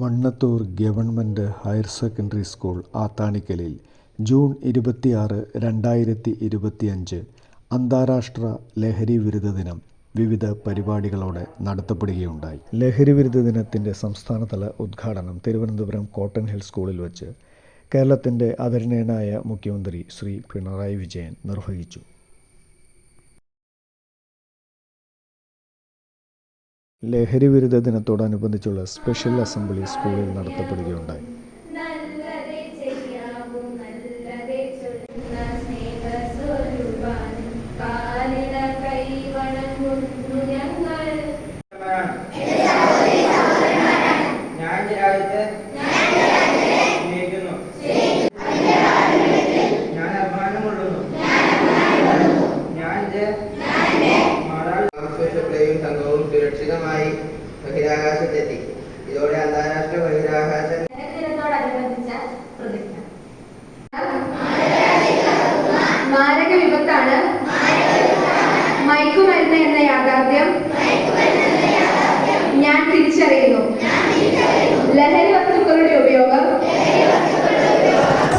Mannathur government higher secondary school ആത്താണിക്കലിൽ June ഇരുപത്തിയാറ് രണ്ടായിരത്തി ഇരുപത്തിയഞ്ച് അന്താരാഷ്ട്ര ലഹരി വിരുദ്ധ ദിനം വിവിധ പരിപാടികളോടെ നടത്തപ്പെടുകയുണ്ടായി. ലഹരി വിരുദ്ധ ദിനത്തിന്റെ സംസ്ഥാനതല ഉദ്ഘാടനം തിരുവനന്തപുരം കോട്ടൺ ഹിൽ സ്കൂളിൽ വച്ച് കേരളത്തിന്റെ ആദരണീയനായ മുഖ്യമന്ത്രി ശ്രീ പിണറായി വിജയൻ നിർവഹിച്ചു. ലഹരി വിരുദ്ധ ദിനത്തോടനുബന്ധിച്ചുള്ള സ്പെഷ്യൽ അസംബ്ലി സ്കൂളിൽ നടത്തപ്പെടുകയുണ്ടായി. സുരക്ഷിതമായി ബഹിരാകാശത്തെത്തി. ഇതോടെ അന്താരാഷ്ട്ര ബഹിരാകാശ മാരക വിപത്താണ് മയക്കുമരുന്ന് എന്ന യാഥാർത്ഥ്യം ഞാൻ തിരിച്ചറിയുന്നു. ലഹരി വസ്തുക്കളുടെ ഉപയോഗം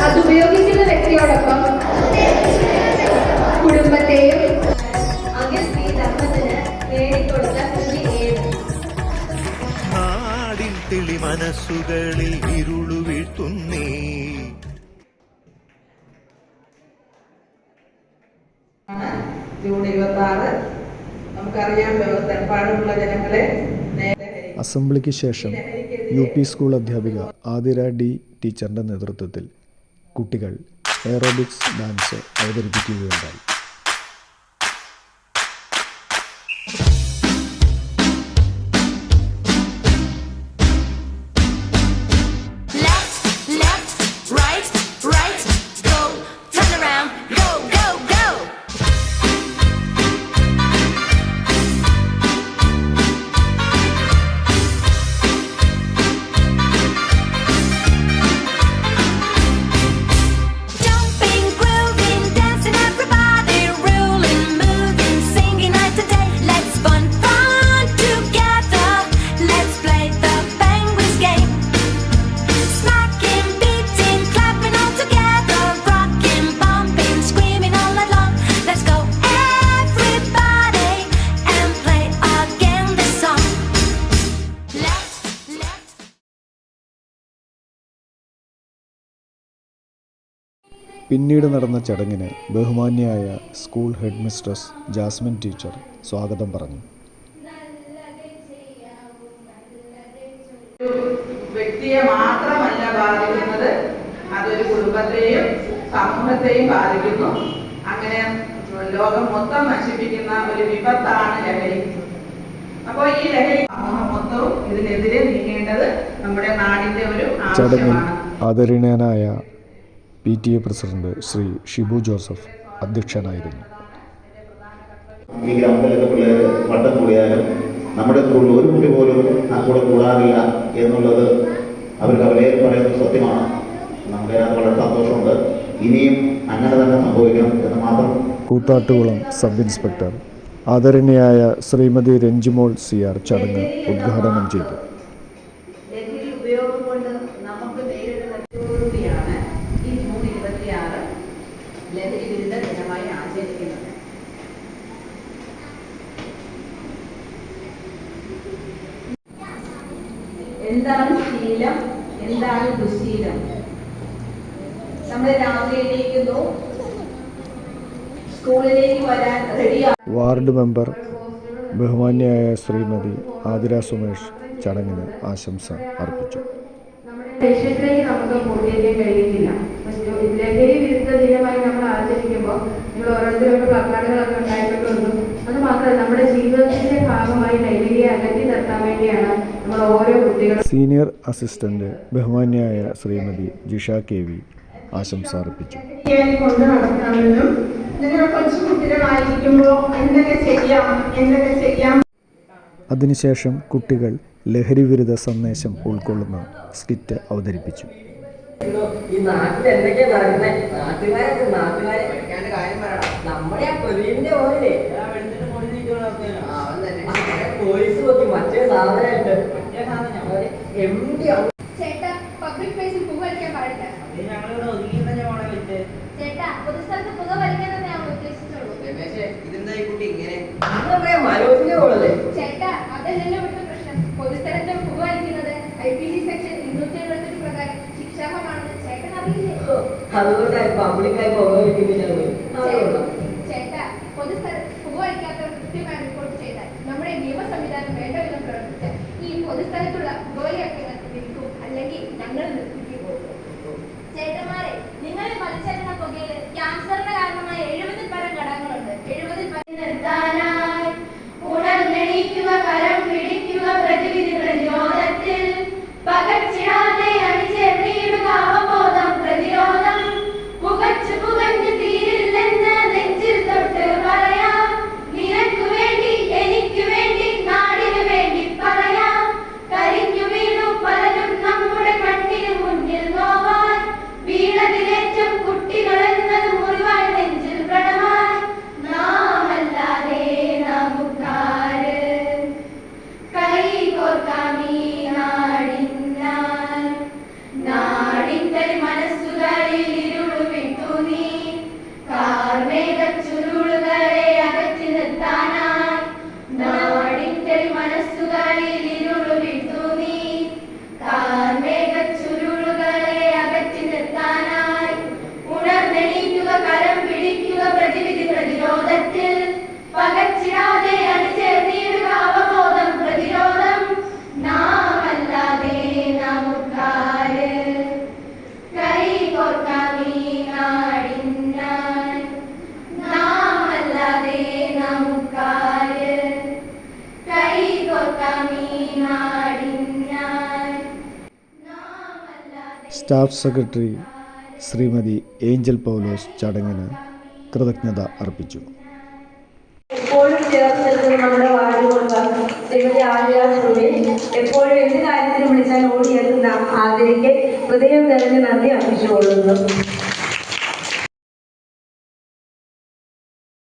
അത് ഉപയോഗിക്കുന്ന വ്യക്തിയോടൊപ്പം കുടുംബത്തെയും അഗസ്തി ധർമ്മത്തിന് നേടിക്കൊടുത്ത തെളി മനസ്സുകളിൽ ഇരുളു വീഴ്ത്തുന്നേ ജൂൺ ഇരുപത്തി ആറ് നമുക്കറിയാം ലോകത്തെമ്പാടുമുള്ള ജനങ്ങളെ നേരെ അസംബ്ലിക്ക് ശേഷം യു പി സ്കൂൾ അധ്യാപിക ആതിര ഡി ടീച്ചറിന്റെ നേതൃത്വത്തിൽ കുട്ടികൾ എയറോബിക്സ് ഡാൻസ് അവതരിപ്പിക്കുകയുണ്ടായി. പിന്നീട് നടന്ന ചടങ്ങിന് ബഹുമാന്യായ school head mistress Jasmine teacher സ്വാഗതം പറഞ്ഞു. വ്യക്തിയെ മാത്രമല്ല ബാധിക്കുന്നത് അതൊരു കുടുംബത്തെയും സമൂഹത്തെയും ബാധിക്കുന്നു. അങ്ങനെ ലോകം മൊത്തം നശിപ്പിക്കുന്ന ഒരു വിപത്താണ് ലഹരി. അപ്പോൾ ഈ ലഹരി സമൂഹം മൊത്തവും ഇതിനെതിരെ നീങ്ങേണ്ടത് നമ്മുടെ നാടിന്റെ ഒരു ചടങ്ങിൽ ആദരണീയനായ P T A president Shri Shibu Joseph അധ്യക്ഷനായിരുന്നു. ഈ ഗ്രൗണ്ടിലൊക്കെ പിള്ളേർ വട്ടം കൂടിയാലും നമ്മുടെ സ്കൂളിൽ ഒരു കുട്ടി പോലും ആ കൂടെ കൂടാറില്ല എന്നുള്ളത് അവർക്ക് അവരെ പറയുന്നത് സത്യമാണ്. നമുക്ക് അത് വളരെ സന്തോഷമുണ്ട്. ഇനിയും അങ്ങനെ തന്നെ സംഭവിക്കണം എന്ന് മാത്രം. കൂത്താട്ടുകുളം സബ് ഇൻസ്പെക്ടർ ആദരണീയായ ശ്രീമതി രഞ്ജിമോൾ സി ആർ ചടങ്ങ് ഉദ്ഘാടനം ചെയ്തു ലഹരി ഉപയോഗം കൊണ്ട് നമുക്ക് നേരിടുന്ന പ്രവൃത്തിയാണ് ഈ ജൂൺ ഇരുപത്തിയാറ് ലഹരി വിരുദ്ധ ദിനമായി ആചരിക്കുന്നത് എന്താണ് ശീലം? എന്താണ് ദുശീലം? നമ്മൾ രാവിലെ എണീക്കുന്നു. സ്കൂളിലേക്ക് വരാൻ റെഡിയാണ് വാർഡ് മെമ്പർ ബഹുമാന്യായ ശ്രീമതി ആതിര സുമേഷ് ചടങ്ങിന് ആശംസ അർപ്പിച്ചു. ലക്ഷ്യത്തിലേക്ക് നമുക്ക് പൂർത്തീകരിക്കാൻ കഴിയുന്നില്ല. ലഹരി വിരുദ്ധ ദിനമായി നമ്മൾ ആചരിക്കുമ്പോൾ നിങ്ങൾ ഓരോരുത്തരും പ്ലക്കാർഡുകളൊക്കെ ഉണ്ടായിട്ടുണ്ടോ നമ്മുടെ ജീവിതത്തിന്റെ ഭാഗമായി ലഹരിയെ അകറ്റി നിർത്താൻ വേണ്ടിയാണ് നമ്മൾ ഓരോ കുട്ടികളും സീനിയർ അസിസ്റ്റന്റ് ബഹുമാന്യായ ശ്രീമതി ജിഷ കെ വി ആശംസ അർപ്പിച്ചു. കൊണ്ട് നടക്കണമെന്നും നിങ്ങൾ കൊച്ചു കുട്ടികളായിരിക്കുമ്പോൾ എന്തൊക്കെ ചെയ്യാം എന്തൊക്കെ ചെയ്യാം? അതിനുശേഷം കുട്ടികൾ ലഹരിവിരുദ്ധ സന്ദേശം ഉൾക്കൊള്ളുന്ന സ്കിറ്റ് അവതരിപ്പിച്ചു. ഈ നാട്ടിൽ എന്തൊക്കെയാ നടക്കുന്നത് നാട്ടുകാരൊക്കെ നാട്ടുകാരെ നമ്മുടെ ആ പ്രവീണിന്റെ ഓരില്ലേ സാധനമായിട്ട് എം ഡി ചേട്ടാ പബ്ലിക് പ്ലേസിൽ പുക വലിക്കാൻ പാടില്ല. ചേട്ടാ പൊതുസ്ഥലത്ത് പുക വലിക്കാനെന്ന് ഞാൻ ഉദ്ദേശിച്ചുള്ളൂ. ചേട്ടാ അതല്ലല്ലോ ഇവിടുത്തെ പ്രശ്നം. പൊതുസ്ഥലത്ത് പുക വലിക്കുന്നത് ഐ പി സി സെക്ഷൻ ഇരുന്നൂറ്റി എഴുപത്തെട്ട് പ്രകാരം ശിക്ഷാർഹമാണെന്ന് ചേട്ടൻ അറിയില്ലേ? അതുകൊണ്ടായി പബ്ലിക്കായി പോകാതിരിക്കുന്നില്ല അതുകൊണ്ടാ ചേട്ടാ പൊതുസ്ഥലത്ത് ഈ പൊതുസ്ഥലത്തുള്ള പുകവലിയൊക്കെ നിൽക്കും അല്ലെങ്കിൽ ഞങ്ങൾ നിർത്തിക്കും staff secretary Shrimati Angel Paulose ചടങ്ങിന് കൃതജ്ഞത അർപ്പിച്ചു. എപ്പോഴും നമ്മുടെ എന്ത് കാര്യത്തിനും വിളിച്ചാൽ ഓടിയെത്തുന്ന ആദരിക്ക് ഹൃദയം നിറഞ്ഞ് നന്ദി അർപ്പിച്ചുകൊള്ളുന്നു.